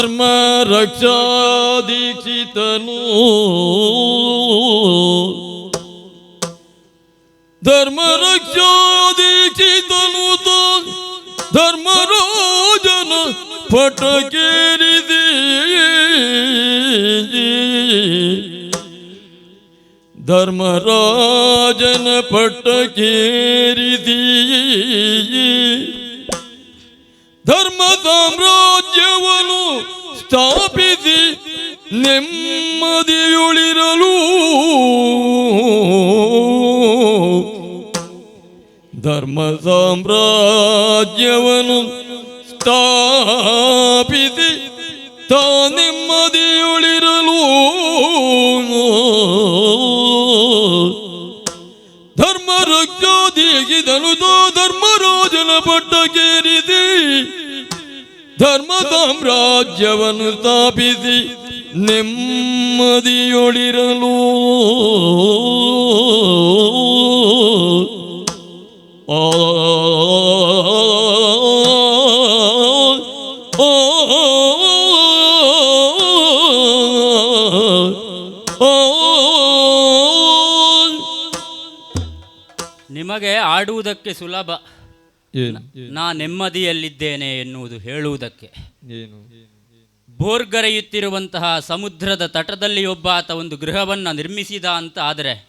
ಧರ್ಮ ರಕ್ಷಾದೀಕ್ಷಿತನು ಧರ್ಮ ರಕ್ಷಾದೀಕ್ಷಿತನು ಧರ್ಮರಾಜನ ಪಟಕೇರಿದಿ ಧರ್ಮರಾಜನ ಪಟ್ಟಕೇರಿದಿ ಧರ್ಮ ಸ್ಥಾಪಿಸಿ ನೆಮ್ಮದಿಯುಳಿರಲು. ಧರ್ಮ ಸಾಮ್ರಾಜ್ಯವನ್ನು ಸ್ಥಾಪಿಸಿ ಧರ್ಮ ಸಾಮ್ರಾಜ್ಯವನ್ನು ಸ್ಥಾಪಿಸಿ ನೆಮ್ಮದಿಯೊಳಿರಲು ಆ. ನಿಮಗೆ ಆಡುವುದಕ್ಕೆ ಸುಲಭ ಏನು? ನಾ ನೆಮ್ಮದಿಯಲ್ಲಿದ್ದೇನೆ ಎನ್ನುವುದು ಹೇಳುವುದಕ್ಕೆ. ಏನು? ಬೋರ್ಗರೆಯುತ್ತಿರುವಂತಹ ಸಮುದ್ರದ ತಟದಲ್ಲಿ ಒಬ್ಬ ಆತ ಒಂದು ಗೃಹವನ್ನು ನಿರ್ಮಿಸಿದ ಅಂತ ಆದರೆ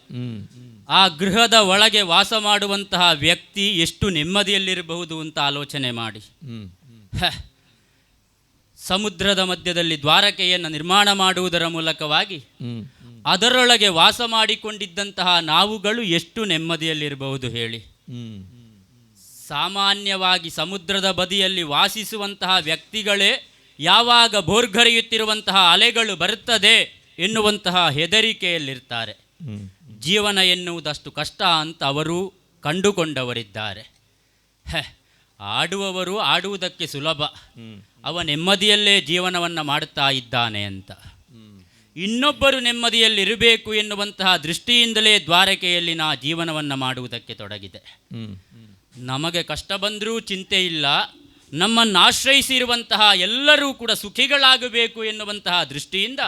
ಆ ಗೃಹದ ಒಳಗೆ ವಾಸ ಮಾಡುವಂತಹ ವ್ಯಕ್ತಿ ಎಷ್ಟು ನೆಮ್ಮದಿಯಲ್ಲಿರಬಹುದು ಅಂತ ಆಲೋಚನೆ ಮಾಡಿ. ಸಮುದ್ರದ ಮಧ್ಯದಲ್ಲಿ ದ್ವಾರಕೆಯನ್ನು ನಿರ್ಮಾಣ ಮಾಡುವುದರ ಮೂಲಕವಾಗಿ ಅದರೊಳಗೆ ವಾಸ ಮಾಡಿಕೊಂಡಿದ್ದಂತಹ ನಾವುಗಳು ಎಷ್ಟು ನೆಮ್ಮದಿಯಲ್ಲಿರಬಹುದು ಹೇಳಿ. ಸಾಮಾನ್ಯವಾಗಿ ಸಮುದ್ರದ ಬದಿಯಲ್ಲಿ ವಾಸಿಸುವಂತಹ ವ್ಯಕ್ತಿಗಳೇ ಯಾವಾಗ ಬೋರ್ಗರೆಯುತ್ತಿರುವಂತಹ ಅಲೆಗಳು ಬರುತ್ತದೆ ಎನ್ನುವಂತಹ ಹೆದರಿಕೆಯಲ್ಲಿರ್ತಾರೆ. ಜೀವನ ಎನ್ನುವುದಷ್ಟು ಕಷ್ಟ ಅಂತ ಅವರು ಕಂಡುಕೊಂಡವರಿದ್ದಾರೆ. ಆಡುವವರು ಆಡುವುದಕ್ಕೆ ಸುಲಭ. ಅವ ನೆಮ್ಮದಿಯಲ್ಲೇ ಜೀವನವನ್ನು ಮಾಡುತ್ತಾ ಇದ್ದಾನೆ ಅಂತ. ಇನ್ನೊಬ್ಬರು ನೆಮ್ಮದಿಯಲ್ಲಿರಬೇಕು ಎನ್ನುವಂತಹ ದೃಷ್ಟಿಯಿಂದಲೇ ದ್ವಾರಕೆಯಲ್ಲಿ ನಾ ಜೀವನವನ್ನು ಮಾಡುವುದಕ್ಕೆ ತೊಡಗಿದೆ. ನಮಗೆ ಕಷ್ಟ ಬಂದರೂ ಚಿಂತೆ ಇಲ್ಲ. ನಮ್ಮನ್ನು ಆಶ್ರಯಿಸಿರುವಂತಹ ಎಲ್ಲರೂ ಕೂಡ ಸುಖಿಗಳಾಗಬೇಕು ಎನ್ನುವಂತಹ ದೃಷ್ಟಿಯಿಂದ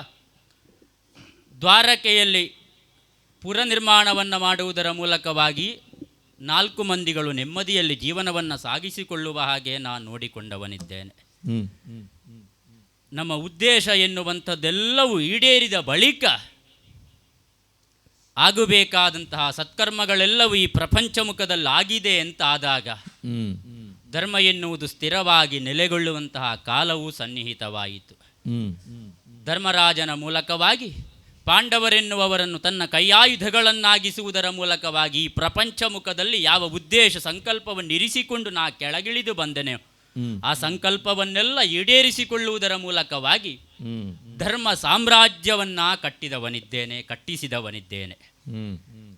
ದ್ವಾರಕೆಯಲ್ಲಿ ಪುರ ನಿರ್ಮಾಣವನ್ನು ಮಾಡುವುದರ ಮೂಲಕವಾಗಿ ನಾಲ್ಕು ಮಂದಿಗಳು ನೆಮ್ಮದಿಯಲ್ಲಿ ಜೀವನವನ್ನು ಸಾಗಿಸಿಕೊಳ್ಳುವ ಹಾಗೆ ನಾನು ನೋಡಿಕೊಂಡವನಿದ್ದೇನೆ. ನಮ್ಮ ಉದ್ದೇಶ ಎನ್ನುವಂಥದ್ದೆಲ್ಲವೂ ಈಡೇರಿದ ಬಳಿಕ ಆಗಬೇಕಾದಂತಹ ಸತ್ಕರ್ಮಗಳೆಲ್ಲವೂ ಈ ಪ್ರಪಂಚ ಮುಖದಲ್ಲಿ ಆಗಿದೆ ಅಂತ ಆದಾಗ ಧರ್ಮ ಎನ್ನುವುದು ಸ್ಥಿರವಾಗಿ ನೆಲೆಗೊಳ್ಳುವಂತಹ ಕಾಲವೂ ಸನ್ನಿಹಿತವಾಯಿತು. ಧರ್ಮರಾಜನ ಮೂಲಕವಾಗಿ ಪಾಂಡವರೆನ್ನುವವರನ್ನು ತನ್ನ ಕೈಯಾಯುಧಗಳನ್ನಾಗಿಸುವುದರ ಮೂಲಕವಾಗಿ ಈ ಪ್ರಪಂಚ ಮುಖದಲ್ಲಿ ಯಾವ ಉದ್ದೇಶ ಸಂಕಲ್ಪವನ್ನು ಇರಿಸಿಕೊಂಡು ನಾ ಕೆಳಗಿಳಿದು ಬಂದೆನೆ ಆ ಸಂಕಲ್ಪವನ್ನೆಲ್ಲ ಈಡೇರಿಸಿಕೊಳ್ಳುವುದರ ಮೂಲಕವಾಗಿ ಧರ್ಮ ಸಾಮ್ರಾಜ್ಯವನ್ನ ಕಟ್ಟಿದವನಿದ್ದೇನೆ ಕಟ್ಟಿಸಿದವನಿದ್ದೇನೆ.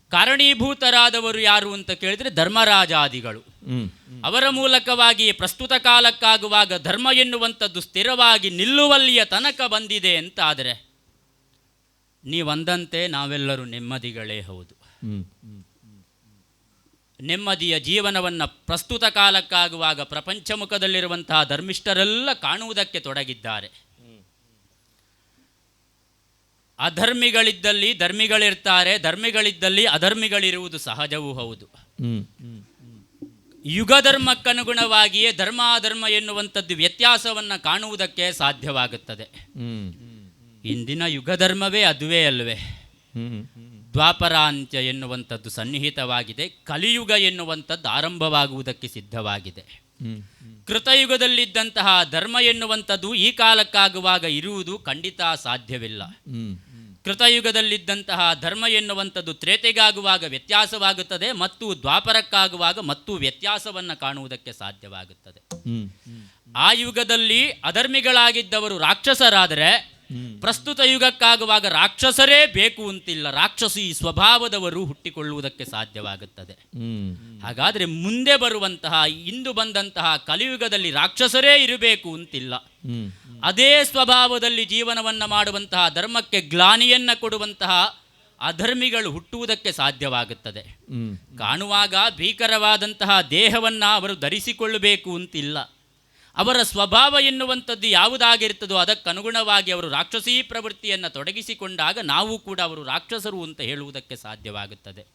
ಕಾರಣೀಭೂತರಾದವರು ಯಾರು ಅಂತ ಕೇಳಿದರೆ ಧರ್ಮರಾಜಾದಿಗಳು. ಅವರ ಮೂಲಕವಾಗಿ ಪ್ರಸ್ತುತ ಕಾಲಕ್ಕಾಗುವಾಗ ಧರ್ಮ ಎನ್ನುವಂಥದ್ದು ಸ್ಥಿರವಾಗಿ ನಿಲ್ಲುವಲ್ಲಿಯ ತನಕ ಬಂದಿದೆ ಅಂತ ಆದರೆ ನೀವಂದಂತೆ ನಾವೆಲ್ಲರೂ ನೆಮ್ಮದಿಗಳೇ ಹೌದು. ನೆಮ್ಮದಿಯ ಜೀವನವನ್ನು ಪ್ರಸ್ತುತ ಕಾಲಕ್ಕಾಗುವಾಗ ಪ್ರಪಂಚಮುಖದಲ್ಲಿರುವಂತಹ ಧರ್ಮಿಷ್ಠರೆಲ್ಲ ಕಾಣುವುದಕ್ಕೆ ತೊಡಗಿದ್ದಾರೆ. ಅಧರ್ಮಿಗಳಿದ್ದಲ್ಲಿ ಧರ್ಮಿಗಳಿರ್ತಾರೆ ಧರ್ಮಿಗಳಿದ್ದಲ್ಲಿ ಅಧರ್ಮಿಗಳಿರುವುದು ಸಹಜವೂ ಹೌದು. ಹ್ಮ್. ಧರ್ಮ ಅಧರ್ಮ ಎನ್ನುವಂಥದ್ದು ವ್ಯತ್ಯಾಸವನ್ನು ಕಾಣುವುದಕ್ಕೆ ಸಾಧ್ಯವಾಗುತ್ತದೆ. ಇಂದಿನ ಯುಗಧರ್ಮವೇ ಅದುವೇ ಅಲ್ವೇ. ದ್ವಾಪರಾಂತ್ಯ ಎನ್ನುವಂಥದ್ದು ಸನ್ನಿಹಿತವಾಗಿದೆ ಕಲಿಯುಗ ಎನ್ನುವಂಥದ್ದು ಆರಂಭವಾಗುವುದಕ್ಕೆ ಸಿದ್ಧವಾಗಿದೆ. ಕೃತಯುಗದಲ್ಲಿದ್ದಂತಹ ಧರ್ಮ ಎನ್ನುವಂಥದ್ದು ಈ ಕಾಲಕ್ಕಾಗುವಾಗ ಇರುವುದು ಖಂಡಿತ ಸಾಧ್ಯವಿಲ್ಲ. ಕೃತಯುಗದಲ್ಲಿದ್ದಂತಹ ಧರ್ಮ ಎನ್ನುವಂಥದ್ದು ತ್ರೇತೆಗಾಗುವಾಗ ವ್ಯತ್ಯಾಸವಾಗುತ್ತದೆ ಮತ್ತು ದ್ವಾಪರಕ್ಕಾಗುವಾಗ ಮತ್ತು ವ್ಯತ್ಯಾಸವನ್ನು ಕಾಣುವುದಕ್ಕೆ ಸಾಧ್ಯವಾಗುತ್ತದೆ. ಆ ಯುಗದಲ್ಲಿ ಅಧರ್ಮಿಗಳಾಗಿದ್ದವರು ರಾಕ್ಷಸರಾದರೆ ಪ್ರಸ್ತುತ ಯುಗಕ್ಕಾಗುವಾಗ ರಾಕ್ಷಸರೇ ಬೇಕು ಅಂತಿಲ್ಲ. ರಾಕ್ಷಸಿ ಸ್ವಭಾವದವರು ಹುಟ್ಟಿಕೊಳ್ಳುವುದಕ್ಕೆ ಸಾಧ್ಯವಾಗುತ್ತದೆ. ಹಾಗಾದ್ರೆ ಮುಂದೆ ಬರುವಂತಹ ಇಂದು ಬಂದಂತಹ ಕಲಿಯುಗದಲ್ಲಿ ರಾಕ್ಷಸರೇ ಇರಬೇಕು ಅಂತಿಲ್ಲ. ಅದೇ ಸ್ವಭಾವದಲ್ಲಿ ಜೀವನವನ್ನ ಮಾಡುವಂತಹ ಧರ್ಮಕ್ಕೆ ಗ್ಲಾನಿಯನ್ನ ಕೊಡುವಂತಹ ಅಧರ್ಮಿಗಳು ಹುಟ್ಟುವುದಕ್ಕೆ ಸಾಧ್ಯವಾಗುತ್ತದೆ. ಕಾಣುವಾಗ ಭೀಕರವಾದಂತಹ ದೇಹವನ್ನ ಅವರು ಧರಿಸಿಕೊಳ್ಳಬೇಕು ಅಂತಿಲ್ಲ. ಅವರ ಸ್ವಭಾವ ಎನ್ನುವಂಥದ್ದು ಯಾವುದಾಗಿರ್ತದೋ ಅದಕ್ಕನುಗುಣವಾಗಿ ಅವರು ರಾಕ್ಷಸೀ ಪ್ರವೃತ್ತಿಯನ್ನು ತೊಡಗಿಸಿಕೊಂಡಾಗ ನಾವು ಕೂಡ ಅವರು ರಾಕ್ಷಸರು ಅಂತ ಹೇಳುವುದಕ್ಕೆ ಸಾಧ್ಯವಾಗುತ್ತದೆ.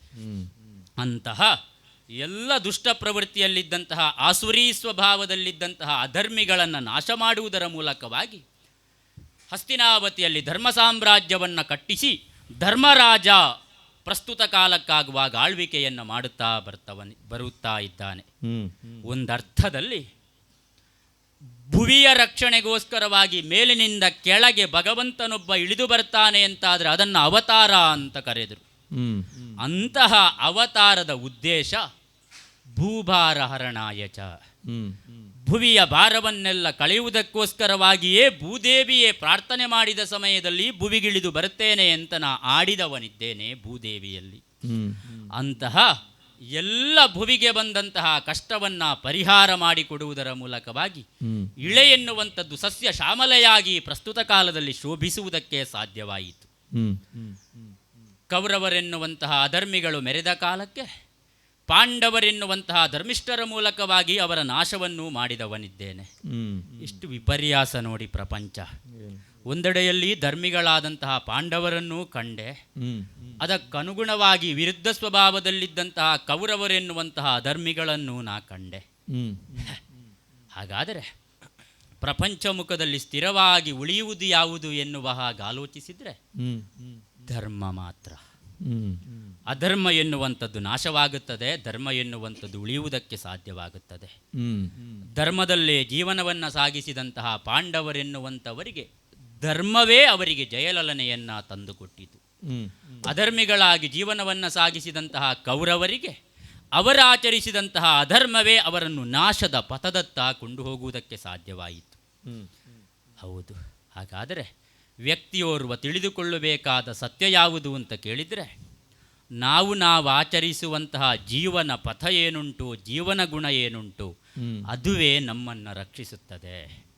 ಅಂತಹ ಎಲ್ಲ ದುಷ್ಟ ಪ್ರವೃತ್ತಿಯಲ್ಲಿದ್ದಂತಹ ಆಸುರಿ ಸ್ವಭಾವದಲ್ಲಿದ್ದಂತಹ ಅಧರ್ಮಿಗಳನ್ನು ನಾಶ ಮಾಡುವುದರ ಮೂಲಕವಾಗಿ ಹಸ್ತಿನಾವತಿಯಲ್ಲಿ ಧರ್ಮ ಸಾಮ್ರಾಜ್ಯವನ್ನು ಕಟ್ಟಿಸಿ ಧರ್ಮರಾಜ ಪ್ರಸ್ತುತ ಕಾಲಕ್ಕಾಗುವಾಗ ಆಳ್ವಿಕೆಯನ್ನು ಮಾಡುತ್ತಾ ಬರ್ತವನಿ ಬರುತ್ತಾ ಇದ್ದಾನೆ. ಒಂದರ್ಥದಲ್ಲಿ ಭುವಿಯ ರಕ್ಷಣೆಗೋಸ್ಕರವಾಗಿ ಮೇಲಿನಿಂದ ಕೆಳಗೆ ಭಗವಂತನೊಬ್ಬ ಇಳಿದು ಬರ್ತಾನೆ ಅಂತಾದರೆ ಅದನ್ನು ಅವತಾರ ಅಂತ ಕರೆದರು. ಅಂತಹ ಅವತಾರದ ಉದ್ದೇಶ ಭೂಭಾರ ಹರಣಾಯಚ ಭುವಿಯ ಭಾರವನ್ನೆಲ್ಲ ಕಳೆಯುವುದಕ್ಕೋಸ್ಕರವಾಗಿಯೇ ಭೂದೇವಿಯೇ ಪ್ರಾರ್ಥನೆ ಮಾಡಿದ ಸಮಯದಲ್ಲಿ ಭುವಿಗಿಳಿದು ಬರುತ್ತೇನೆ ಅಂತ ನಾ ಆಡಿದವನಿದ್ದೇನೆ ಭೂದೇವಿಯಲ್ಲಿ. ಅಂತಹ ಎಲ್ಲ ಭುವಿಗೆ ಬಂದಂತಹ ಕಷ್ಟವನ್ನ ಪರಿಹಾರ ಮಾಡಿಕೊಡುವುದರ ಮೂಲಕವಾಗಿ ಇಳೆ ಎನ್ನುವಂಥದ್ದು ಸಸ್ಯ ಶ್ಯಾಮಲೆಯಾಗಿ ಪ್ರಸ್ತುತ ಕಾಲದಲ್ಲಿ ಶೋಭಿಸುವುದಕ್ಕೆ ಸಾಧ್ಯವಾಯಿತು. ಕೌರವರೆನ್ನುವಂತಹ ಅಧರ್ಮಿಗಳು ಮೆರೆದ ಕಾಲಕ್ಕೆ ಪಾಂಡವರೆನ್ನುವಂತಹ ಧರ್ಮಿಷ್ಠರ ಮೂಲಕವಾಗಿ ಅವರ ನಾಶವನ್ನು ಮಾಡಿದವನಿದ್ದೇನೆ. ಇಷ್ಟು ವಿಪರ್ಯಾಸ ನೋಡಿ ಪ್ರಪಂಚ. ಒಂದೆಡೆಯಲ್ಲಿ ಧರ್ಮಿಗಳಾದಂತಹ ಪಾಂಡವರನ್ನು ಕಂಡೆ. ಅದಕ್ಕನುಗುಣವಾಗಿ ವಿರುದ್ಧ ಸ್ವಭಾವದಲ್ಲಿದ್ದಂತಹ ಕೌರವರೆನ್ನುವಂತಹ ಧರ್ಮಿಗಳನ್ನು ನಾ ಕಂಡೆ. ಹಾಗಾದರೆ ಪ್ರಪಂಚ ಮುಖದಲ್ಲಿ ಸ್ಥಿರವಾಗಿ ಉಳಿಯುವುದು ಯಾವುದು ಎನ್ನುವ ಹಾಗೆ ಆಲೋಚಿಸಿದರೆ ಧರ್ಮ ಮಾತ್ರ. ಅಧರ್ಮ ಎನ್ನುವಂಥದ್ದು ನಾಶವಾಗುತ್ತದೆ ಧರ್ಮ ಎನ್ನುವಂಥದ್ದು ಉಳಿಯುವುದಕ್ಕೆ ಸಾಧ್ಯವಾಗುತ್ತದೆ. ಧರ್ಮದಲ್ಲೇ ಜೀವನವನ್ನು ಸಾಗಿಸಿದಂತಹ ಪಾಂಡವರೆನ್ನುವಂಥವರಿಗೆ ಧರ್ಮವೇ ಅವರಿಗೆ ಜಯಲಲನೆಯನ್ನು ತಂದುಕೊಟ್ಟಿತು. ಅಧರ್ಮಿಗಳಾಗಿ ಜೀವನವನ್ನು ಸಾಗಿಸಿದಂತಹ ಕೌರವರಿಗೆ ಅವರಾಚರಿಸಿದಂತಹ ಅಧರ್ಮವೇ ಅವರನ್ನು ನಾಶದ ಪಥದತ್ತ ಕೊಂಡು ಹೋಗುವುದಕ್ಕೆ ಸಾಧ್ಯವಾಯಿತು ಹೌದು. ಹಾಗಾದರೆ ವ್ಯಕ್ತಿಯೋರ್ವ ತಿಳಿದುಕೊಳ್ಳಬೇಕಾದ ಸತ್ಯ ಯಾವುದು ಅಂತ ಕೇಳಿದರೆ ನಾವು ನಾವು ಆಚರಿಸುವಂತಹ ಜೀವನ ಪಥ ಏನುಂಟು ಜೀವನ ಗುಣ ಏನುಂಟು ಅದುವೇ ನಮ್ಮನ್ನು ರಕ್ಷಿಸುತ್ತದೆ.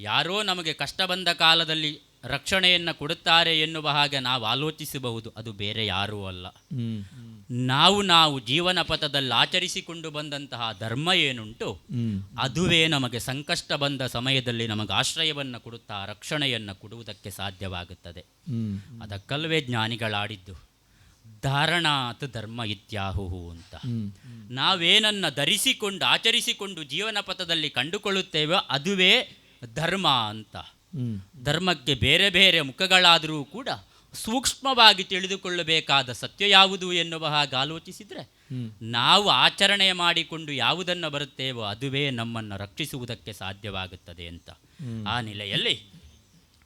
ಯಾರೋ ನಮಗೆ ಕಷ್ಟ ಬಂದ ಕಾಲದಲ್ಲಿ ರಕ್ಷಣೆಯನ್ನು ಕೊಡುತ್ತಾರೆ ಎನ್ನುವ ಹಾಗೆ ನಾವು ಆಲೋಚಿಸಬಹುದು. ಅದು ಬೇರೆ ಯಾರೂ ಅಲ್ಲ. ನಾವು ನಾವು ಜೀವನ ಪಥದಲ್ಲಿ ಆಚರಿಸಿಕೊಂಡು ಬಂದಂತಹ ಧರ್ಮ ಏನುಂಟು ಅದುವೇ ನಮಗೆ ಸಂಕಷ್ಟ ಬಂದ ಸಮಯದಲ್ಲಿ ನಮಗೆ ಆಶ್ರಯವನ್ನು ಕೊಡುತ್ತಾ ರಕ್ಷಣೆಯನ್ನು ಕೊಡುವುದಕ್ಕೆ ಸಾಧ್ಯವಾಗುತ್ತದೆ. ಅದಕ್ಕಲ್ವೇ ಜ್ಞಾನಿಗಳಾಡಿದ್ದು ಧಾರಣಾತ್ ಧರ್ಮ ಇತ್ಯಾಹುಹು ಅಂತ. ನಾವೇನನ್ನ ಧರಿಸಿಕೊಂಡು ಆಚರಿಸಿಕೊಂಡು ಜೀವನ ಪಥದಲ್ಲಿ ಕಂಡುಕೊಳ್ಳುತ್ತೇವೋ ಅದುವೇ ಧರ್ಮ ಅಂತ. ಧರ್ಮಕ್ಕೆ ಬೇರೆ ಬೇರೆ ಮುಖಗಳಾದರೂ ಕೂಡ ಸೂಕ್ಷ್ಮವಾಗಿ ತಿಳಿದುಕೊಳ್ಳಬೇಕಾದ ಸತ್ಯ ಯಾವುದು ಎನ್ನುವ ಹಾಗೆ ಆಲೋಚಿಸಿದರೆ ನಾವು ಆಚರಣೆ ಮಾಡಿಕೊಂಡು ಯಾವುದನ್ನು ಬರುತ್ತೇವೋ ಅದುವೇ ನಮ್ಮನ್ನು ರಕ್ಷಿಸುವುದಕ್ಕೆ ಸಾಧ್ಯವಾಗುತ್ತದೆ ಅಂತ. ಆ ನೆಲೆಯಲ್ಲಿ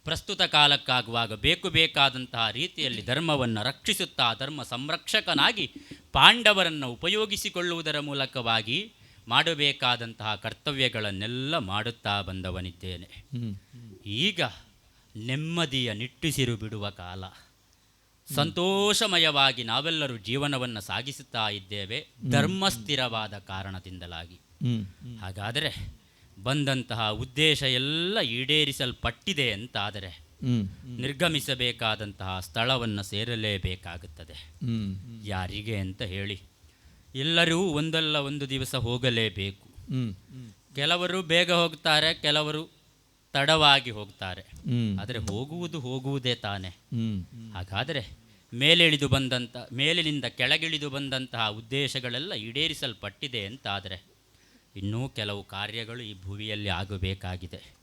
ಪ್ರಸ್ತುತ ಕಾಲಕ್ಕಾಗುವಾಗ ಬೇಕು ಬೇಕಾದಂತಹ ರೀತಿಯಲ್ಲಿ ಧರ್ಮವನ್ನು ರಕ್ಷಿಸುತ್ತಾ ಧರ್ಮ ಸಂರಕ್ಷಕನಾಗಿ ಪಾಂಡವರನ್ನು ಉಪಯೋಗಿಸಿಕೊಳ್ಳುವುದರ ಮೂಲಕವಾಗಿ ಮಾಡಬೇಕಾದಂತಹ ಕರ್ತವ್ಯಗಳನ್ನೆಲ್ಲ ಮಾಡುತ್ತಾ ಬಂದವನಿದ್ದೇನೆ. ಈಗ ನೆಮ್ಮದಿಯ ನಿಟ್ಟುಸಿರು ಬಿಡುವ ಕಾಲ. ಸಂತೋಷಮಯವಾಗಿ ನಾವೆಲ್ಲರೂ ಜೀವನವನ್ನು ಸಾಗಿಸುತ್ತಾ ಇದ್ದೇವೆ. ಧರ್ಮಸ್ಥಿರವಾದ ಕಾರಣದಿಂದಲಾಗಿ. ಹಾಗಾದರೆ ಬಂದಂತಹ ಉದ್ದೇಶ ಎಲ್ಲ ಈಡೇರಿಸಲ್ಪಟ್ಟಿದೆ ಅಂತಾದರೆ ನಿರ್ಗಮಿಸಬೇಕಾದಂತಹ ಸ್ಥಳವನ್ನು ಸೇರಲೇಬೇಕಾಗುತ್ತದೆ. ಯಾರಿಗೆ ಅಂತ ಹೇಳಿ. ಎಲ್ಲರೂ ಒಂದಲ್ಲ ಒಂದು ದಿವಸ ಹೋಗಲೇಬೇಕು. ಕೆಲವರು ಬೇಗ ಹೋಗ್ತಾರೆ ಕೆಲವರು ತಡವಾಗಿ ಹೋಗ್ತಾರೆ. ಆದರೆ ಹೋಗುವುದು ಹೋಗುವುದೇ ತಾನೆ. ಹಾಗಾದರೆ ಮೇಲಿಳಿದು ಬಂದಂಥ ಮೇಲಿನಿಂದ ಕೆಳಗಿಳಿದು ಬಂದಂತಹ ಉದ್ದೇಶಗಳೆಲ್ಲ ಈಡೇರಿಸಲ್ಪಟ್ಟಿದೆ ಅಂತಾದರೆ ಇನ್ನೂ ಕೆಲವು ಕಾರ್ಯಗಳು ಈ ಭುವಿಯಲ್ಲಿ ಆಗಬೇಕಾಗಿದೆ.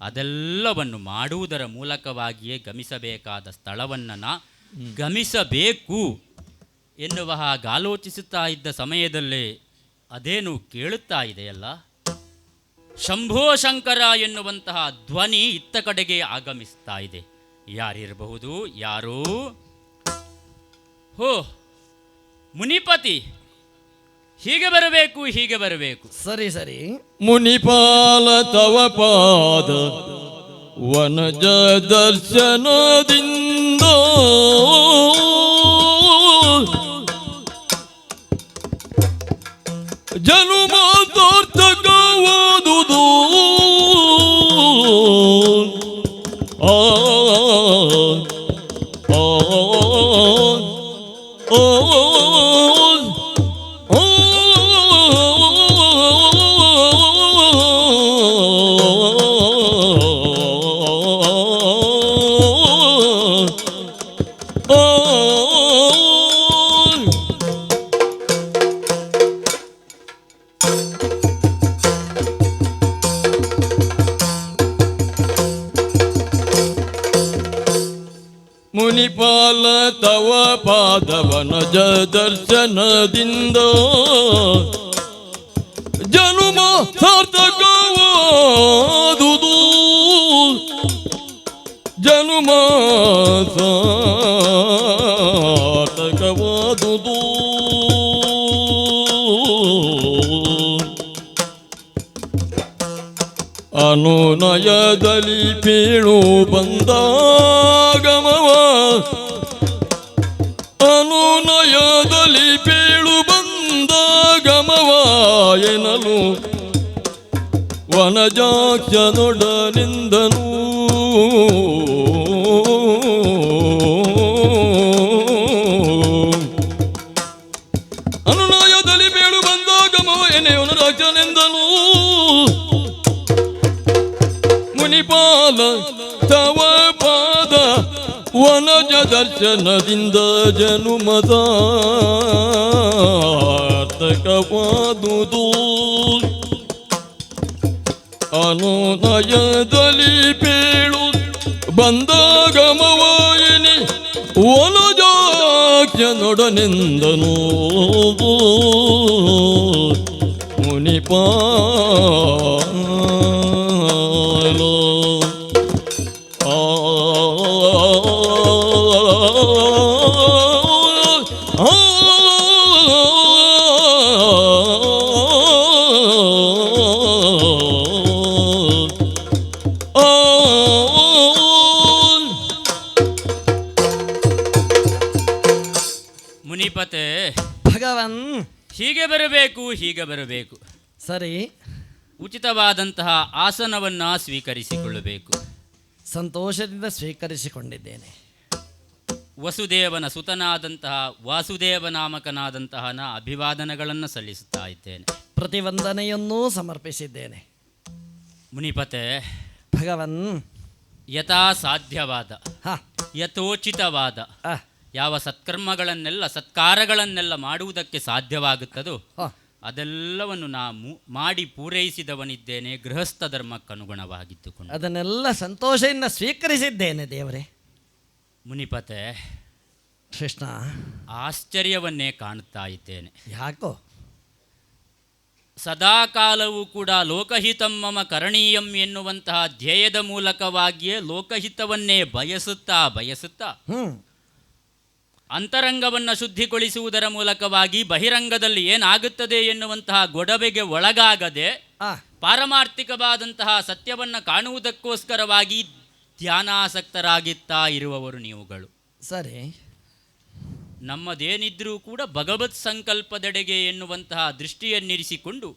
ಅದೆಲ್ಲವನ್ನು ಮಾಡುವುದರ ಮೂಲಕವಾಗಿಯೇ ಗಮಿಸಬೇಕಾದ ಸ್ಥಳವನ್ನು ನಾ ಗಮಿಸಬೇಕು. ಎನ್ನುವ ಹಾಗಾಲೋಚಿಸುತ್ತಾ ಇದ್ದ ಸಮಯದಲ್ಲಿ ಅದೇನು ಕೇಳುತ್ತಾ ಇದೆಯಲ್ಲ? ಶಂಭೋ ಶಂಕರ ಎನ್ನುವಂತಹ ಧ್ವನಿ ಇತ್ತ ಕಡೆಗೆ ಆಗಮಿಸ್ತಾ ಇದೆ. ಯಾರಿರಬಹುದು? ಯಾರು? ಹೋ, ಮುನಿಪತಿ! ಹೀಗೆ ಬರಬೇಕು ಹೀಗೆ ಬರಬೇಕು. ಸರಿ ಸರಿ. ಮುನಿಪಾಲ ತವ ಪಾದ, ವನಜ ದರ್ಶನದಿಂದ ಪಾದವನಜ ದರ್ಶನದಿಂದ ಜನುಮ ಸಾರ್ಥಕವಾದುದು. ಜನುಮ ಸಾರ್ಥಕವಾದುದು. ಅನುನಯದಲ್ಲಿ ಪೀಳು ಬಂದಾಗಮವ ಎನ್ನಲು ವನಜಾಕ್ಷನೊಡನಿಂದನು ಅನುನಯದಲ್ಲಿ ಬೇಡು ಬಂದಾಗಮವ ಎನೆ ವನಜಾಕ್ಷನೆಂದನು ಮುನಿಪಾಲ ತವ ಪಾದ ವನಜ ದರ್ಶನದಿಂದ ಜನುಮದ ತಕವಾದುದು ಅನುನಯದಲ್ಲಿ ಬಂದ ಗಮವಾಯಿನಿ ಒಲಜಾಕ್ಷನೊಡನೆಂದನು ಮುನಿಪಾಲ. ಆ ಹೀಗೆ ಬರಬೇಕು ಹೀಗೆ ಬರಬೇಕು. ಸರಿ. ಉಚಿತವಾದಂತಹ ಆಸನವನ್ನು ಸ್ವೀಕರಿಸಿಕೊಳ್ಳಬೇಕು. ಸಂತೋಷದಿಂದ ಸ್ವೀಕರಿಸಿಕೊಂಡಿದ್ದೇನೆ. ವಸುದೇವನ ಸುತನಾದಂತಹ ವಾಸುದೇವ ನಾಮಕನಾದಂತಹ ನ ಅಭಿವಾದನಗಳನ್ನು ಸಲ್ಲಿಸುತ್ತಾ ಇದ್ದೇನೆ. ಪ್ರತಿವಂದನೆಯನ್ನೂ ಸಮರ್ಪಿಸಿದ್ದೇನೆ. ಮುನಿಪತೆ ಭಗವನ್. ಯಥಾ ಸಾಧ್ಯವಾದ ಹ. ಯಥೋಚಿತವಾದ ಯಾವ ಸತ್ಕರ್ಮಗಳನ್ನೆಲ್ಲ ಸತ್ಕಾರಗಳನ್ನೆಲ್ಲ ಮಾಡುವುದಕ್ಕೆ ಸಾಧ್ಯವಾಗುತ್ತದೋ ಅದೆಲ್ಲವನ್ನು ನಾ ಮಾಡಿ ಪೂರೈಸಿದವನಿದ್ದೇನೆ ಗೃಹಸ್ಥ ಧರ್ಮಕ್ಕನುಗುಣವಾಗಿದ್ದುಕೊಂಡು ಅದನ್ನೆಲ್ಲ ಸಂತೋಷದಿಂದ ಸ್ವೀಕರಿಸಿದ್ದೇನೆ ದೇವರೇ. ಮುನಿಪತೆ ಕೃಷ್ಣ ಆಶ್ಚರ್ಯವನ್ನೇ ಕಾಣುತ್ತಾ ಇದ್ದೇನೆ. ಯಾಕೋ? ಸದಾಕಾಲವೂ ಕೂಡ ಲೋಕಹಿತಂ ಮಮ ಕರಣೀಯಂ ಎನ್ನುವಂತಹ ಧ್ಯೇಯದ ಮೂಲಕವಾಗಿಯೇ ಲೋಕಹಿತವನ್ನೇ ಬಯಸುತ್ತಾ ಬಯಸುತ್ತಾ ಹ್ಞೂ ಅಂತರಂಗವನ್ನು ಶುದ್ಧಿಗೊಳಿಸುವುದರ ಮೂಲಕವಾಗಿ ಬಹಿರಂಗದಲ್ಲಿ ಏನಾಗುತ್ತದೆ ಎನ್ನುವಂತಹ ಗೊಡವೆಗೆ ಒಳಗಾಗದೆ ಪಾರಮಾರ್ಥಿಕವಾದಂತಹ ಸತ್ಯವನ್ನು ಕಾಣುವುದಕ್ಕೋಸ್ಕರವಾಗಿ ಧ್ಯಾನಾಸಕ್ತರಾಗಿತ್ತಾ ಇರುವವರು ನೀವುಗಳು. ಸರಿ. ನಮ್ಮದೇನಿದ್ರೂ ಕೂಡ ಭಗವತ್ ಸಂಕಲ್ಪದೆಡೆಗೆ ಎನ್ನುವಂತಹ ದೃಷ್ಟಿಯನ್ನಿರಿಸಿಕೊಂಡು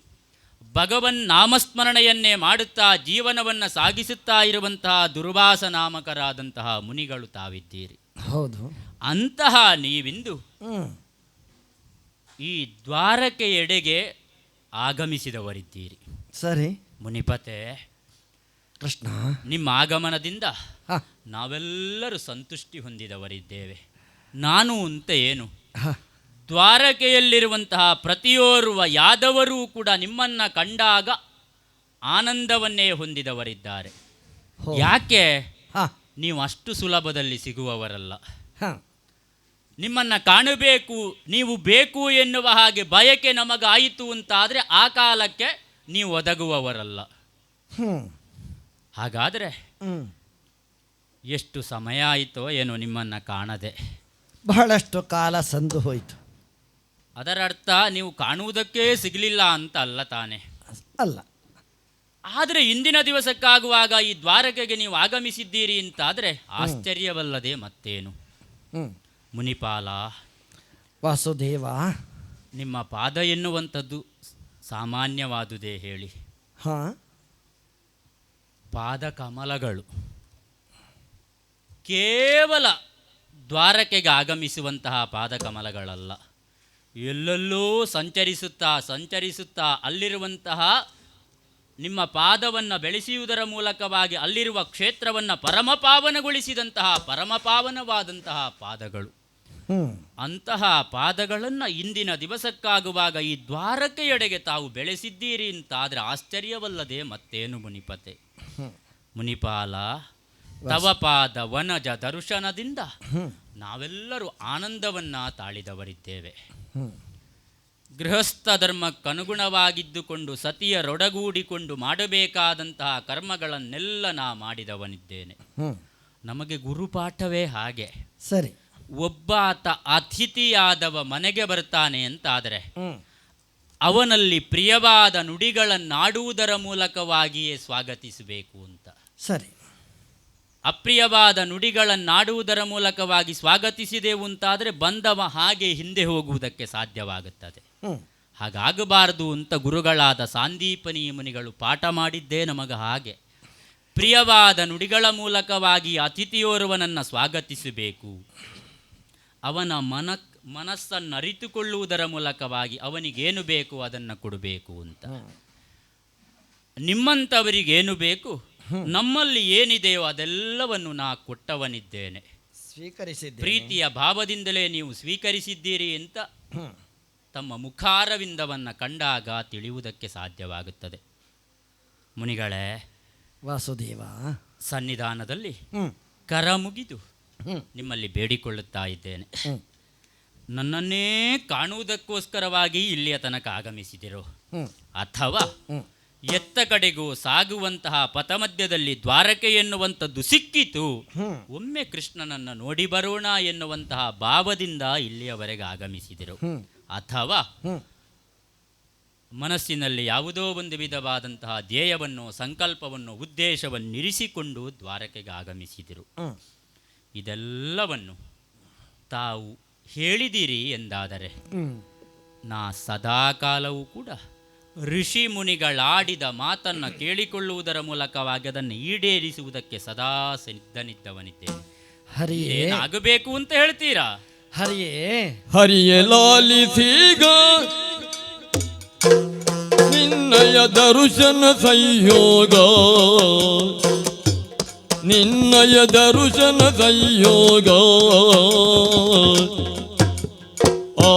ಭಗವನ್ ನಾಮಸ್ಮರಣೆಯನ್ನೇ ಮಾಡುತ್ತಾ ಜೀವನವನ್ನು ಸಾಗಿಸುತ್ತಾ ಇರುವಂತಹ ದುರ್ವಾಸ ನಾಮಕರಾದಂತಹ ಮುನಿಗಳು ತಾವಿದ್ದೀರಿ. ಹೌದು. ಅಂತಹ ನೀವಿಂದು ಈ ದ್ವಾರಕೆಯೆಡೆಗೆ ಆಗಮಿಸಿದವರಿದ್ದೀರಿ. ಸರಿ. ಮುನಿಪತೆ ಕೃಷ್ಣ. ನಿಮ್ಮ ಆಗಮನದಿಂದ ನಾವೆಲ್ಲರೂ ಸಂತುಷ್ಟಿ ಹೊಂದಿದವರಿದ್ದೇವೆ. ನಾನು ಅಂತ ಏನು? ದ್ವಾರಕೆಯಲ್ಲಿರುವಂತಹ ಪ್ರತಿಯೋರ್ವ ಯಾದವರೂ ಕೂಡ ನಿಮ್ಮನ್ನು ಕಂಡಾಗ ಆನಂದವನ್ನೇ ಹೊಂದಿದವರಿದ್ದಾರೆ. ಯಾಕೆ? ನೀವು ಅಷ್ಟು ಸುಲಭದಲ್ಲಿ ಸಿಗುವವರಲ್ಲ. ಹಾಂ. ನಿಮ್ಮನ್ನು ಕಾಣಬೇಕು ನೀವು ಬೇಕು ಎನ್ನುವ ಹಾಗೆ ಬಯಕೆ ನಮಗಾಯಿತು ಅಂತಾದರೆ ಆ ಕಾಲಕ್ಕೆ ನೀವು ಒದಗುವವರಲ್ಲ. ಹಾಗಾದರೆ ಎಷ್ಟು ಸಮಯ ಆಯಿತೋ ಏನೋ ನಿಮ್ಮನ್ನು ಕಾಣದೆ. ಬಹಳಷ್ಟು ಕಾಲ ಸಂದು ಹೋಯಿತು. ಅದರ ಅರ್ಥ ನೀವು ಕಾಣುವುದಕ್ಕೇ ಸಿಗಲಿಲ್ಲ ಅಂತ ಅಲ್ಲ ತಾನೆ. ಅಲ್ಲ. ಆದರೆ ಇಂದಿನ ದಿವಸಕ್ಕಾಗುವಾಗ ಈ ದ್ವಾರಕೆಗೆ ನೀವು ಆಗಮಿಸಿದ್ದೀರಿ ಅಂತಾದರೆ ಆಶ್ಚರ್ಯವಲ್ಲದೆ ಮತ್ತೇನು. ಮುನಿಪಾಲ ವಾಸುದೇವ. ನಿಮ್ಮ ಪಾದ ಎನ್ನುವಂಥದ್ದು ಸಾಮಾನ್ಯವಾದುದೇ ಹೇಳಿ. ಹಾಂ. ಪಾದ ಕಮಲಗಳು. ಕೇವಲ ದ್ವಾರಕೆಗೆ ಆಗಮಿಸುವಂತಹ ಪಾದಕಮಲಗಳಲ್ಲ ಎಲ್ಲೆಲ್ಲೂ ಸಂಚರಿಸುತ್ತಾ ಸಂಚರಿಸುತ್ತಾ ಅಲ್ಲಿರುವಂತಹ ನಿಮ್ಮ ಪಾದವನ್ನು ಬೆಳೆಸುವುದರ ಮೂಲಕವಾಗಿ ಅಲ್ಲಿರುವ ಕ್ಷೇತ್ರವನ್ನು ಪರಮಪಾವನಗೊಳಿಸಿದಂತಹ ಪರಮಪಾವನವಾದಂತಹ ಪಾದಗಳು. ಅಂತಹ ಪಾದಗಳನ್ನು ಇಂದಿನ ದಿವಸಕ್ಕಾಗುವಾಗ ಈ ದ್ವಾರಕೆಯೆಡೆಗೆ ತಾವು ಬೆಳೆಸಿದ್ದೀರಿ ಅಂತಾದರೆ ಆಶ್ಚರ್ಯವಲ್ಲದೆ ಮತ್ತೇನು ಮುನಿಪತೆ. ಮುನಿಪಾಲ ತವ ಪಾದ ವನಜ ದರ್ಶನದಿಂದ ನಾವೆಲ್ಲರೂ ಆನಂದವನ್ನ ತಾಳಿದವರಿದ್ದೇವೆ. ಗೃಹಸ್ಥ ಧರ್ಮಕ್ಕನುಗುಣವಾಗಿದ್ದುಕೊಂಡು ಸತಿಯರೊಡಗೂಡಿಕೊಂಡು ಮಾಡಬೇಕಾದಂತಹ ಕರ್ಮಗಳನ್ನೆಲ್ಲ ನಾ ಮಾಡಿದವನಿದ್ದೇನೆ. ನಮಗೆ ಗುರುಪಾಠವೇ ಹಾಗೆ ಸರಿ ಒಬ್ಬಾತ ಅತಿಥಿಯಾದವ ಮನೆಗೆ ಬರ್ತಾನೆ ಅಂತಾದರೆ. ಅವನಲ್ಲಿ ಪ್ರಿಯವಾದ ನುಡಿಗಳನ್ನಾಡುವುದರ ಮೂಲಕವಾಗಿಯೇ ಸ್ವಾಗತಿಸಬೇಕು ಅಂತ ಸರಿ ಅಪ್ರಿಯವಾದ ನುಡಿಗಳನ್ನಾಡುವುದರ ಮೂಲಕವಾಗಿ ಸ್ವಾಗತಿಸಿದೆವು ಅಂತಾದರೆ ಬಂದವ ಹಾಗೆ ಹಿಂದೆ ಹೋಗುವುದಕ್ಕೆ ಸಾಧ್ಯವಾಗುತ್ತದೆ. ಹಾಗಾಗಬಾರದು ಅಂತ ಗುರುಗಳಾದ ಸಾಂದೀಪನಿ ಮುನಿಗಳು ಪಾಠ ಮಾಡಿದ್ದೇ ನಮಗ ಹಾಗೆ. ಪ್ರಿಯವಾದ ನುಡಿಗಳ ಮೂಲಕವಾಗಿ ಅತಿಥಿಯೋರ್ವನನ್ನು ಸ್ವಾಗತಿಸಬೇಕು. ಅವನ ಮನ ಮನಸ್ಸನ್ನು ಅರಿತುಕೊಳ್ಳುವುದರ ಮೂಲಕವಾಗಿ ಅವನಿಗೇನು ಬೇಕು ಅದನ್ನು ಕೊಡಬೇಕು ಅಂತ. ನಿಮ್ಮಂಥವರಿಗೇನು ಬೇಕು ನಮ್ಮಲ್ಲಿ ಏನಿದೆಯೋ ಅದೆಲ್ಲವನ್ನು ನಾ ಕೊಟ್ಟವನಿದ್ದೇನೆ. ಸ್ವೀಕರಿಸಿದ್ದೆ ಪ್ರೀತಿಯ ಭಾವದಿಂದಲೇ ನೀವು ಸ್ವೀಕರಿಸಿದ್ದೀರಿ ಅಂತ. ತಮ್ಮ ಮುಖಾರವಿಂದವನ್ನು ಕಂಡಾಗ ತಿಳಿಯುವುದಕ್ಕೆ ಸಾಧ್ಯವಾಗುತ್ತದೆ ಮುನಿಗಳೇ ವಾಸುದೇವ ಸನ್ನಿಧಾನದಲ್ಲಿ. ಕರ ಮುಗಿದು ನಿಮ್ಮಲ್ಲಿ ಬೇಡಿಕೊಳ್ಳುತ್ತಾ ಇದ್ದೇನೆ. ನನ್ನನ್ನೇ ಕಾಣುವುದಕ್ಕೋಸ್ಕರವಾಗಿ ಇಲ್ಲಿಯ ತನಕ ಆಗಮಿಸಿದಿರೋ. ಅಥವಾ. ಎತ್ತ ಕಡೆಗೂ ಸಾಗುವಂತಹ ಪಥಮಧ್ಯದಲ್ಲಿ ದ್ವಾರಕೆ ಎನ್ನುವಂಥದ್ದು ಸಿಕ್ಕಿತು. ಒಮ್ಮೆ ಕೃಷ್ಣನನ್ನು ನೋಡಿ ಬರೋಣ ಎನ್ನುವಂತಹ ಭಾವದಿಂದ ಇಲ್ಲಿಯವರೆಗೆ ಆಗಮಿಸಿದರು. ಅಥವಾ ಮನಸ್ಸಿನಲ್ಲಿ ಯಾವುದೋ ಒಂದು ವಿಧವಾದಂತಹ ಧ್ಯೇಯವನ್ನು ಸಂಕಲ್ಪವನ್ನು ಉದ್ದೇಶವನ್ನು ಇರಿಸಿಕೊಂಡು ದ್ವಾರಕೆಗೆ ಆಗಮಿಸಿದರು. ಇದೆಲ್ಲವನ್ನು ತಾವು ಹೇಳಿದಿರಿ ಎಂದಾದರೆ. ನಾ ಸದಾಕಾಲವೂ ಕೂಡ ಋಷಿ ಮುನಿಗಳಾಡಿದ ಮಾತನ್ನು ಕೇಳಿಕೊಳ್ಳುವುದರ ಮೂಲಕವಾಗಿ ಅದನ್ನು ಈಡೇರಿಸುವುದಕ್ಕೆ ಸದಾ ಸಿದ್ಧನಿದ್ದವನಿದ್ದೇನೆ. ಏನಾಗಬೇಕು ಅಂತ ಹೇಳ್ತೀರಾ? ಹರಿಯೇ. ಹರಿಯೇ ಲಾಲಿಸೀಗ ನಿನ್ನಯ ದರ್ಶನ ಸಂಯೋಗ. ನಿನ್ನಯ ದರ್ಶನ ಸಂಯೋಗ. ಆ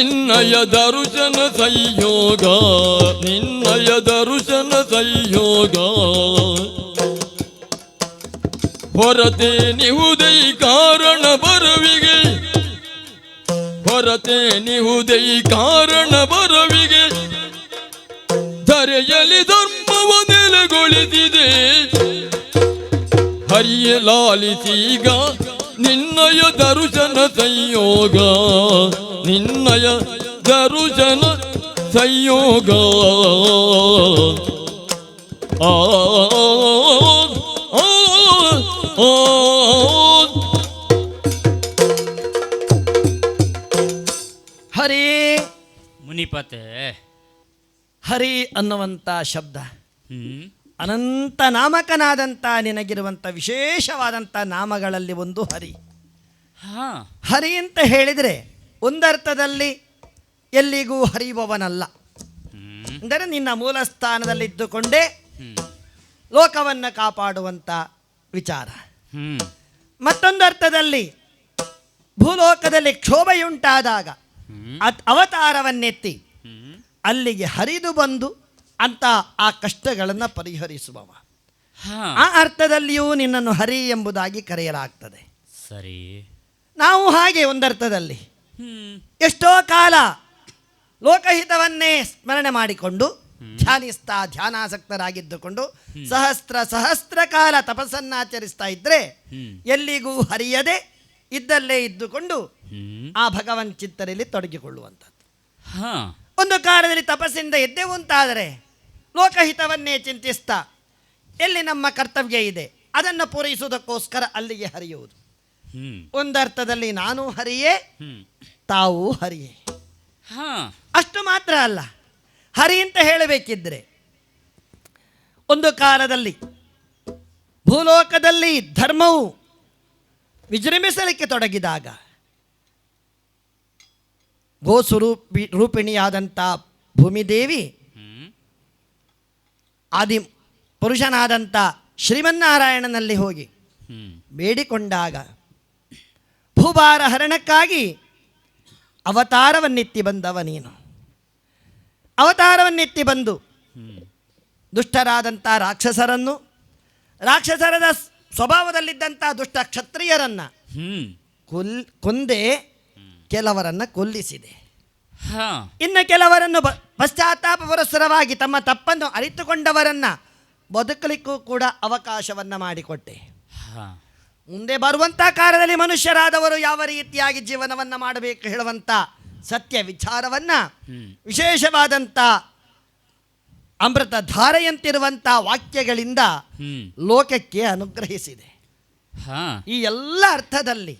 ನಿನ್ನಯ ದರುಶನ ಸಂಯೋಗ, ನಿನ್ನಯ ದರುಶನ ಸಂಯೋಗ. ಹೊರತೆ ನಿಹುದೈ ಕಾರಣ ಬರವಿಗೆ, ಹೊರತೆ ನಿಹುದೈ ಕಾರಣ ಬರವಿಗೆ. ಧರೆಯಲ್ಲಿ ಧರ್ಮವ ನೆಲೆಗೊಳಿಸಿದೆ ಹರಿಯ ಲಾಲಿಸೀಗ ನಿನ್ನಯ ದರುಶನ ಸಂಯೋಗ. ನಿನ್ನಯ ದರುಜನ ಸಂಯೋಗ ಆ ಹರಿ ಮುನಿಪತೆ ಹರಿ ಅನ್ನುವಂಥ ಶಬ್ದ ಅನಂತ ನಾಮಕನಾದಂಥ ನಿನಗಿರುವಂಥ ವಿಶೇಷವಾದಂಥ ನಾಮಗಳಲ್ಲಿ ಒಂದು ಹರಿ ಹರಿ ಅಂತ ಹೇಳಿದರೆ ಒಂದರ್ಥದಲ್ಲಿ ಎಲ್ಲಿಗೂ ಹರಿಯುವವನಲ್ಲ. ಅಂದರೆ ನಿನ್ನ ಮೂಲ ಸ್ಥಾನದಲ್ಲಿ ಇದ್ದುಕೊಂಡೇ ಲೋಕವನ್ನು ಕಾಪಾಡುವಂಥ ವಿಚಾರ. ಮತ್ತೊಂದು ಅರ್ಥದಲ್ಲಿ ಭೂಲೋಕದಲ್ಲಿ ಕ್ಷೋಭೆಯುಂಟಾದಾಗ ಅವತಾರವನ್ನೆತ್ತಿ ಅಲ್ಲಿಗೆ ಹರಿದು ಬಂದು ಅಂತ ಆ ಕಷ್ಟಗಳನ್ನು ಪರಿಹರಿಸುವವ. ಆ ಅರ್ಥದಲ್ಲಿಯೂ ನಿನ್ನನ್ನು ಹರಿ ಎಂಬುದಾಗಿ ಕರೆಯಲಾಗ್ತದೆ. ಸರಿ. ನಾವು ಹಾಗೆ ಒಂದರ್ಥದಲ್ಲಿ ಎಷ್ಟೋ ಕಾಲ ಲೋಕಹಿತವನ್ನೇ ಸ್ಮರಣೆ ಮಾಡಿಕೊಂಡು ಧ್ಯಾನಿಸ್ತಾ ಧ್ಯಾನಾಸಕ್ತರಾಗಿದ್ದುಕೊಂಡು ಸಹಸ್ರ ಸಹಸ್ರ ಕಾಲ ತಪಸ್ಸನ್ನಾಚರಿಸ್ತಾ ಇದ್ರೆ ಎಲ್ಲಿಗೂ ಹರಿಯದೆ ಇದ್ದಲ್ಲೇ ಇದ್ದುಕೊಂಡು ಆ ಭಗವನ್ ಚಿತ್ತರಲ್ಲಿ ತೊಡಗಿಕೊಳ್ಳುವಂಥದ್ದು. ಹಾ. ಒಂದು ಕಾಲದಲ್ಲಿ ತಪಸ್ಸಿಂದ ಎದ್ದೆವು ಅಂತಾದರೆ ಲೋಕಹಿತವನ್ನೇ ಚಿಂತಿಸ್ತಾ ಎಲ್ಲಿ ನಮ್ಮ ಕರ್ತವ್ಯ ಇದೆ ಅದನ್ನು ಪೂರೈಸುವುದಕ್ಕೋಸ್ಕರ ಅಲ್ಲಿಗೆ ಹರಿಯುವುದು. ಒಂದರ್ಥದಲ್ಲಿ ನಾನು ಹರಿಯೇ ತಾವು ಹರಿಯೇ. ಹಾ. ಅಷ್ಟು ಮಾತ್ರ ಅಲ್ಲ ಹರಿ ಅಂತ ಹೇಳಬೇಕಿದ್ರೆ ಒಂದು ಕಾಲದಲ್ಲಿ ಭೂಲೋಕದಲ್ಲಿ ಧರ್ಮವು ವಿಜೃಂಭಿಸಲಿಕ್ಕೆ ತೊಡಗಿದಾಗ ಗೋಸ್ವರೂಪಿ ರೂಪಿಣಿಯಾದಂಥ ಭೂಮಿದೇವಿ ಆದಿ ಪುರುಷನಾದಂಥ ಶ್ರೀಮನ್ನಾರಾಯಣನಲ್ಲಿ ಹೋಗಿ ಬೇಡಿಕೊಂಡಾಗ ಭೂಭಾರ ಹರಣಕ್ಕಾಗಿ ಅವತಾರವನ್ನೆತ್ತಿ ಬಂದವ ನೀನು. ಅವತಾರವನ್ನೆತ್ತಿ ಬಂದು ದುಷ್ಟರಾದಂಥ ರಾಕ್ಷಸರನ್ನು ರಾಕ್ಷಸರದ ಸ್ವಭಾವದಲ್ಲಿದ್ದಂಥ ದುಷ್ಟ ಕ್ಷತ್ರಿಯರನ್ನು ಕೊಲ್ ಕೊಂದೆ ಕೆಲವರನ್ನು ಕೊಲ್ಲಿಸಿದೆ. ಇನ್ನು ಕೆಲವರನ್ನು ಪಶ್ಚಾತ್ತಾಪ ಪುರಸ್ಸರವಾಗಿ ತಮ್ಮ ತಪ್ಪನ್ನು ಅರಿತುಕೊಂಡವರನ್ನು ಬದುಕಲಿಕ್ಕೂ ಕೂಡ ಅವಕಾಶವನ್ನು ಮಾಡಿಕೊಟ್ಟೆ. ಮುಂದೆ ಬರುವಂಥ ಕಾಲದಲ್ಲಿ ಮನುಷ್ಯರಾದವರು ಯಾವ ರೀತಿಯಾಗಿ ಜೀವನವನ್ನು ಮಾಡಬೇಕು ಹೇಳುವಂಥ ಸತ್ಯ ವಿಚಾರವನ್ನು ವಿಶೇಷವಾದಂಥ ಅಮೃತ ಧಾರೆಯಂತಿರುವಂಥ ವಾಕ್ಯಗಳಿಂದ ಲೋಕಕ್ಕೆ ಅನುಗ್ರಹಿಸಿದೆ. ಹಾ. ಈ ಎಲ್ಲ ಅರ್ಥದಲ್ಲಿ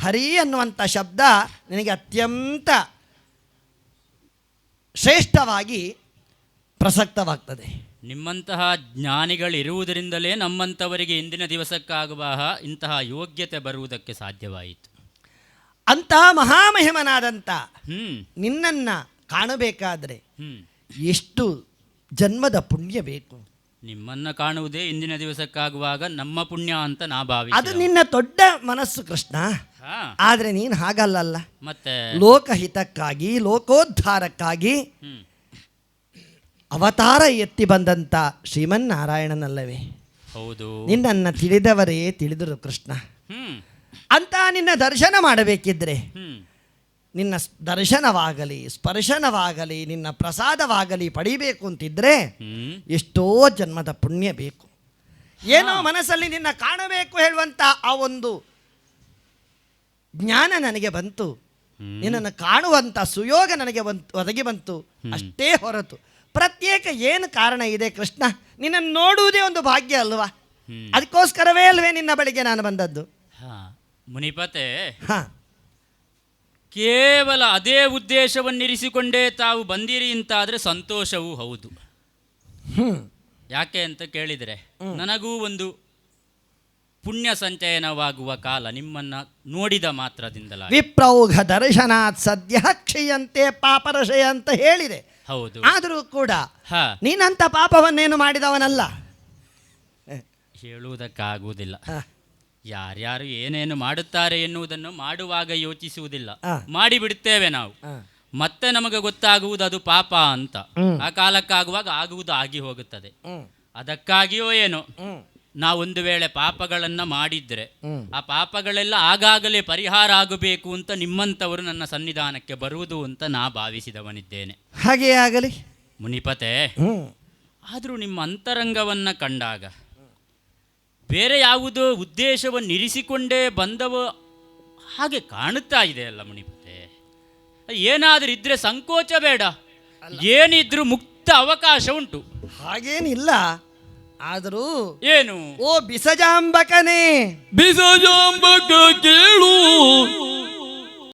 ಹರಿ ಅನ್ನುವಂಥ ಶಬ್ದ ನಿನಗೆ ಅತ್ಯಂತ ಶ್ರೇಷ್ಠವಾಗಿ ಪ್ರಸಕ್ತವಾಗ್ತದೆ. ನಿಮ್ಮಂತಹ ಜ್ಞಾನಿಗಳಿರುವುದರಿಂದಲೇ ನಮ್ಮಂಥವರಿಗೆ ಇಂದಿನ ದಿವಸಕ್ಕಾಗುವ ಇಂತಹ ಯೋಗ್ಯತೆ ಬರುವುದಕ್ಕೆ ಸಾಧ್ಯವಾಯಿತು. ಅಂತಹ ಮಹಾಮಹಿಮನಾದಂಥ ಹ್ಞೂ ನಿನ್ನನ್ನು ಕಾಣಬೇಕಾದ್ರೆ ಹ್ಞೂ ಎಷ್ಟು ಜನ್ಮದ ಪುಣ್ಯ ಬೇಕು. ನಿಮ್ಮನ್ನ ಕಾಣುವುದೇ ಇಂದಿನ ದಿವಸಕ್ಕಾಗುವಾಗ ನಮ್ಮ ಪುಣ್ಯ ಅಂತ ನಾ ಅದು ಭಾವಿಸಿ ನಿನ್ನ ದೊಡ್ಡ ಮನಸ್ಸು ಕೃಷ್ಣ. ಆದರೆ ನೀನು ಹಾಗಲ್ಲಲ್ಲ ಮತ್ತೆ? ಲೋಕಹಿತಕ್ಕಾಗಿ ಲೋಕೋದ್ಧಾರಕ್ಕಾಗಿ ಅವತಾರ ಎತ್ತಿ ಬಂದಂಥ ಶ್ರೀಮನ್ನಾರಾಯಣನಲ್ಲವೇ? ಹೌದು. ನಿನ್ನನ್ನು ತಿಳಿದವರೇ ತಿಳಿದರು ಕೃಷ್ಣ. ಹ್ಮ್. ಅಂತ ನಿನ್ನ ದರ್ಶನ ಮಾಡಬೇಕಿದ್ರೆ ನಿನ್ನ ದರ್ಶನವಾಗಲಿ ಸ್ಪರ್ಶನವಾಗಲಿ ನಿನ್ನ ಪ್ರಸಾದವಾಗಲಿ ಪಡಿಬೇಕು ಅಂತಿದ್ರೆ ಎಷ್ಟೋ ಜನ್ಮದ ಪುಣ್ಯ ಬೇಕು. ಏನೋ ಮನಸ್ಸಲ್ಲಿ ನಿನ್ನ ಕಾಣಬೇಕು ಹೇಳುವಂಥ ಆ ಒಂದು ಜ್ಞಾನ ನನಗೆ ಬಂತು. ನಿನ್ನನ್ನು ಕಾಣುವಂಥ ಸುಯೋಗ ನನಗೆ ಬಂತು ಒದಗಿ ಬಂತು. ಅಷ್ಟೇ ಹೊರತು. ಪ್ರತ್ಯೇಕ ಏನು ಕಾರಣ ಇದೆ ಕೃಷ್ಣ? ನಿನ್ನನ್ನು ನೋಡುವುದೇ ಒಂದು ಭಾಗ್ಯ ಅಲ್ವಾ? ಅದಕ್ಕೋಸ್ಕರವೇ ಅಲ್ವೇ ನಿನ್ನ ಬಳಿಗೆ ನಾನು ಬಂದದ್ದು. ಹಾ ಮುನಿಪತೆ ಹಾಂ. ಕೇವಲ ಅದೇ ಉದ್ದೇಶವನ್ನಿರಿಸಿಕೊಂಡೇ ತಾವು ಬಂದಿರಿ ಅಂತಾದರೆ ಸಂತೋಷವೂ ಹೌದು. ಯಾಕೆ ಅಂತ ಕೇಳಿದರೆ ನನಗೂ ಒಂದು ಪುಣ್ಯ ಸಂಚಯನವಾಗುವ ಕಾಲ ನಿಮ್ಮನ್ನ ನೋಡಿದ ಮಾತ್ರದಿಂದಲ ವಿಪ್ರೌಘ ದರ್ಶನಾತ್ ಸದ್ಯ ಕ್ಷೀಯಂತೆ ಪಾಪರಶಯ ಅಂತ ಹೇಳಿದೆ. ಹೌದು. ಆದರೂ ಕೂಡ ನೀನಂತ ಪಾಪವನ್ನೇನು ಮಾಡಿದವನಲ್ಲ. ಹೇಳುವುದಕ್ಕಾಗುವುದಿಲ್ಲ. ಯಾರ್ಯಾರು ಏನೇನು ಮಾಡುತ್ತಾರೆ ಎನ್ನುವುದನ್ನು ಮಾಡುವಾಗ ಯೋಚಿಸುವುದಿಲ್ಲ. ಮಾಡಿಬಿಡುತ್ತೇವೆ ನಾವು. ಮತ್ತೆ ನಮಗೆ ಗೊತ್ತಾಗುವುದು ಅದು ಪಾಪ ಅಂತ. ಆ ಕಾಲಕ್ಕಾಗುವಾಗ ಆಗುವುದು ಆಗಿ ಹೋಗುತ್ತದೆ. ಅದಕ್ಕಾಗಿಯೋ ಏನೋ. ನಾವೊಂದು ವೇಳೆ ಪಾಪಗಳನ್ನ ಮಾಡಿದ್ರೆ ಆ ಪಾಪಗಳೆಲ್ಲ ಆಗಾಗಲೇ ಪರಿಹಾರ ಆಗಬೇಕು ಅಂತ ನಿಮ್ಮಂತವರು ನನ್ನ ಸನ್ನಿಧಾನಕ್ಕೆ ಬರುವುದು ಅಂತ ನಾ ಭಾವಿಸಿದವನಿದ್ದೇನೆ. ಹಾಗೆ ಆಗಲಿ. ಮುನಿಪತೆ. ಆದರೂ ನಿಮ್ಮ ಅಂತರಂಗವನ್ನ ಕಂಡಾಗ ಬೇರೆ ಯಾವುದೋ ಉದ್ದೇಶವನ್ನು ಇರಿಸಿಕೊಂಡೇ ಬಂದವ ಹಾಗೆ ಕಾಣುತ್ತಾ ಇದೆ ಅಲ್ಲ ಮುನಿಪತೆ. ಏನಾದರೂ ಇದ್ರೆ ಸಂಕೋಚ ಬೇಡ. ಏನಿದ್ರೂ ಮುಕ್ತ ಅವಕಾಶ ಉಂಟು. ಹಾಗೇನಿಲ್ಲ. ಆದರೂ ಏನು? ಓ ಬಿಸಜಾಂಬಕನೇ ಬಿಸಜಾಂಬಕ ಕೇಳು.